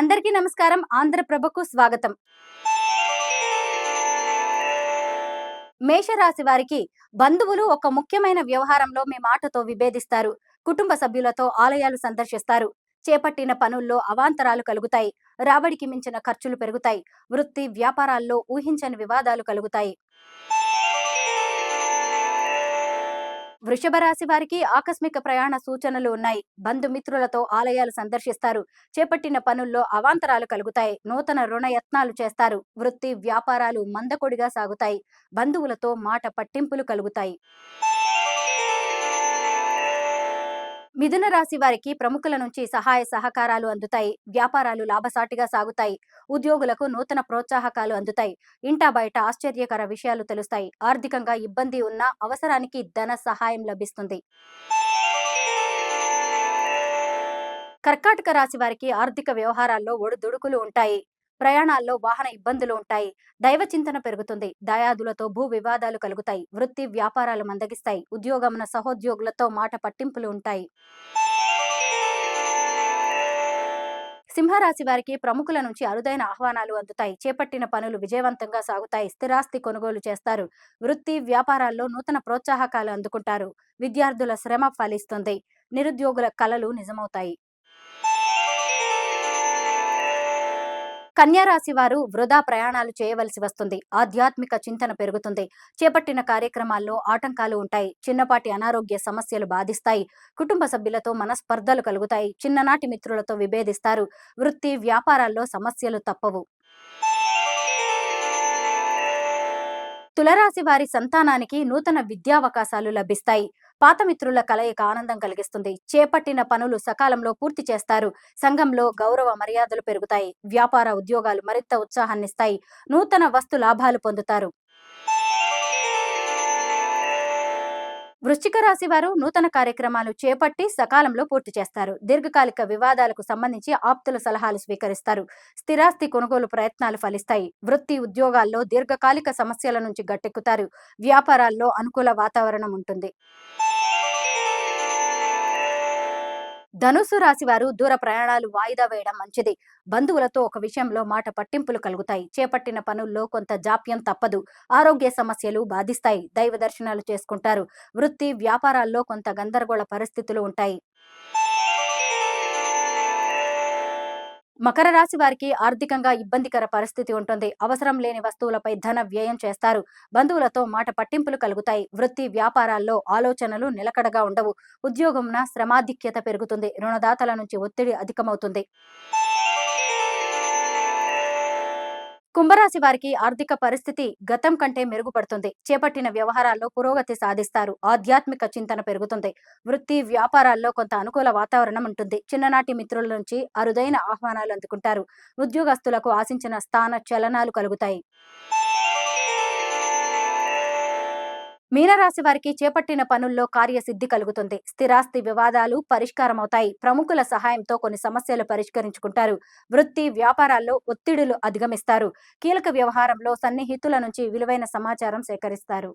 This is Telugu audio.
అందరికీ నమస్కారం. ఆంధ్రప్రభకు స్వాగతం. మేషరాశి వారికి బంధువులు ఒక ముఖ్యమైన వ్యవహారంలో మీ మాటతో విభేదిస్తారు. కుటుంబ సభ్యులతో ఆలయాలు సందర్శిస్తారు. చేపట్టిన పనుల్లో అవాంతరాలు కలుగుతాయి. రాబడికి మించిన ఖర్చులు పెరుగుతాయి. వృత్తి వ్యాపారాల్లో ఊహించని వివాదాలు కలుగుతాయి. వృషభ రాశి వారికి ఆకస్మిక ప్రయాణ సూచనలు ఉన్నాయి. బంధుమిత్రులతో ఆలయాలు సందర్శిస్తారు. చేపట్టిన పనుల్లో అవాంతరాలు కలుగుతాయి. నూతన రుణ యత్నాలు చేస్తారు. వృత్తి వ్యాపారాలు మందకొడిగా సాగుతాయి. బంధువులతో మాట పట్టింపులు కలుగుతాయి. మిథున రాశి వారికి ప్రముఖుల నుంచి సహాయ సహకారాలు అందుతాయి. వ్యాపారాలు లాభసాటిగా సాగుతాయి. ఉద్యోగులకు నూతన ప్రోత్సాహకాలు అందుతాయి. ఇంటా బయట ఆశ్చర్యకర విషయాలు తెలుస్తాయి. ఆర్థికంగా ఇబ్బంది ఉన్న అవసరానికి ధన సహాయం లభిస్తుంది. కర్కాటక రాశి వారికి ఆర్థిక వ్యవహారాల్లో ఒడిదుడుకులు ఉంటాయి. ప్రయాణాల్లో వాహన ఇబ్బందులు ఉంటాయి. దైవ చింతన పెరుగుతుంది. దయాదులతో భూ వివాదాలు కలుగుతాయి. వృత్తి వ్యాపారాలు మందగిస్తాయి. ఉద్యోగమున సహోద్యోగులతో మాట పట్టింపులు ఉంటాయి. సింహరాశి వారికి ప్రముఖుల నుంచి అరుదైన ఆహ్వానాలు అందుతాయి. చేపట్టిన పనులు విజయవంతంగా సాగుతాయి. స్థిరాస్తి కొనుగోలు చేస్తారు. వృత్తి వ్యాపారాల్లో నూతన ప్రోత్సాహకాలు అందుకుంటారు. విద్యార్థుల శ్రమ ఫలిస్తుంది. నిరుద్యోగుల కలలు నిజమవుతాయి. కన్యారాశి వారు వృధా ప్రయాణాలు చేయవలసి వస్తుంది. ఆధ్యాత్మిక చింతన పెరుగుతుంది. చేపట్టిన కార్యక్రమాల్లో ఆటంకాలు ఉంటాయి. చిన్నపాటి అనారోగ్య సమస్యలు బాధిస్తాయి. కుటుంబ సభ్యులతో మనస్పర్ధలు కలుగుతాయి. చిన్ననాటి మిత్రులతో విభేదిస్తారు. వృత్తి వ్యాపారాల్లో సమస్యలు తప్పవు. తులరాశి వారి సంతానానికి నూతన విద్యావకాశాలు లభిస్తాయి. పాత మిత్రుల కలయిక ఆనందం కలిగిస్తుంది. చేపట్టిన పనులు సకాలంలో పూర్తి చేస్తారు. సంఘంలో గౌరవ మర్యాదలు పెరుగుతాయి. వ్యాపార ఉద్యోగాలు మరింత ఉత్సాహాన్నిస్తాయి. నూతన వస్తు లాభాలు పొందుతారు. వృశ్చిక రాశి వారు నూతన కార్యక్రమాలు చేపట్టి సకాలంలో పూర్తి చేస్తారు. దీర్ఘకాలిక వివాదాలకు సంబంధించి ఆప్తుల సలహాలు స్వీకరిస్తారు. స్థిరాస్తి కొనుగోలు ప్రయత్నాలు ఫలిస్తాయి. వృత్తి ఉద్యోగాల్లో దీర్ఘకాలిక సమస్యల నుంచి గట్టెక్కుతారు. వ్యాపారాల్లో అనుకూల వాతావరణం ఉంటుంది. ధనుసు రాశి వారు దూర ప్రయాణాలు వాయిదా వేయడం మంచిది. బంధువులతో ఒక విషయంలో మాట పట్టింపులు కలుగుతాయి. చేపట్టిన పనుల్లో కొంత జాప్యం తప్పదు. ఆరోగ్య సమస్యలు బాధిస్తాయి. దైవ దర్శనాలు చేసుకుంటారు. వృత్తి వ్యాపారాల్లో కొంత గందరగోళ పరిస్థితులు ఉంటాయి. మకర రాశి వారికి ఆర్థికంగా ఇబ్బందికర పరిస్థితి ఉంటుంది. అవసరం లేని వస్తువులపై ధన వ్యయం చేస్తారు. బంధువులతో మాట పట్టింపులు కలుగుతాయి. వృత్తి వ్యాపారాల్లో ఆలోచనలు నిలకడగా ఉండవు. ఉద్యోగంన శ్రమాధిక్యత పెరుగుతుంది. రుణదాతల నుంచి ఒత్తిడి అధికమవుతుంది. కుంభరాశి వారికి ఆర్థిక పరిస్థితి గతం కంటే మెరుగుపడుతుంది. చేపట్టిన వ్యవహారాల్లో పురోగతి సాధిస్తారు. ఆధ్యాత్మిక చింతన పెరుగుతుంది. వృత్తి వ్యాపారాల్లో కొంత అనుకూల వాతావరణం ఉంటుంది. చిన్ననాటి మిత్రుల నుంచి అరుదైన ఆహ్వానాలు అందుకుంటారు. ఉద్యోగస్తులకు ఆశించిన స్థాన చలనాలు కలుగుతాయి. మీనరాశి వారికి చేపట్టిన పనుల్లో కార్యసిద్ధి కలుగుతుంది. స్థిరాస్తి వివాదాలు పరిష్కారమవుతాయి. ప్రముఖుల సహాయంతో కొన్ని సమస్యలు పరిష్కరించుకుంటారు. వృత్తి వ్యాపారాల్లో ఒత్తిడులు అధిగమిస్తారు. కీలక వ్యవహారంలో సన్నిహితుల నుంచి విలువైన సమాచారం సేకరిస్తారు.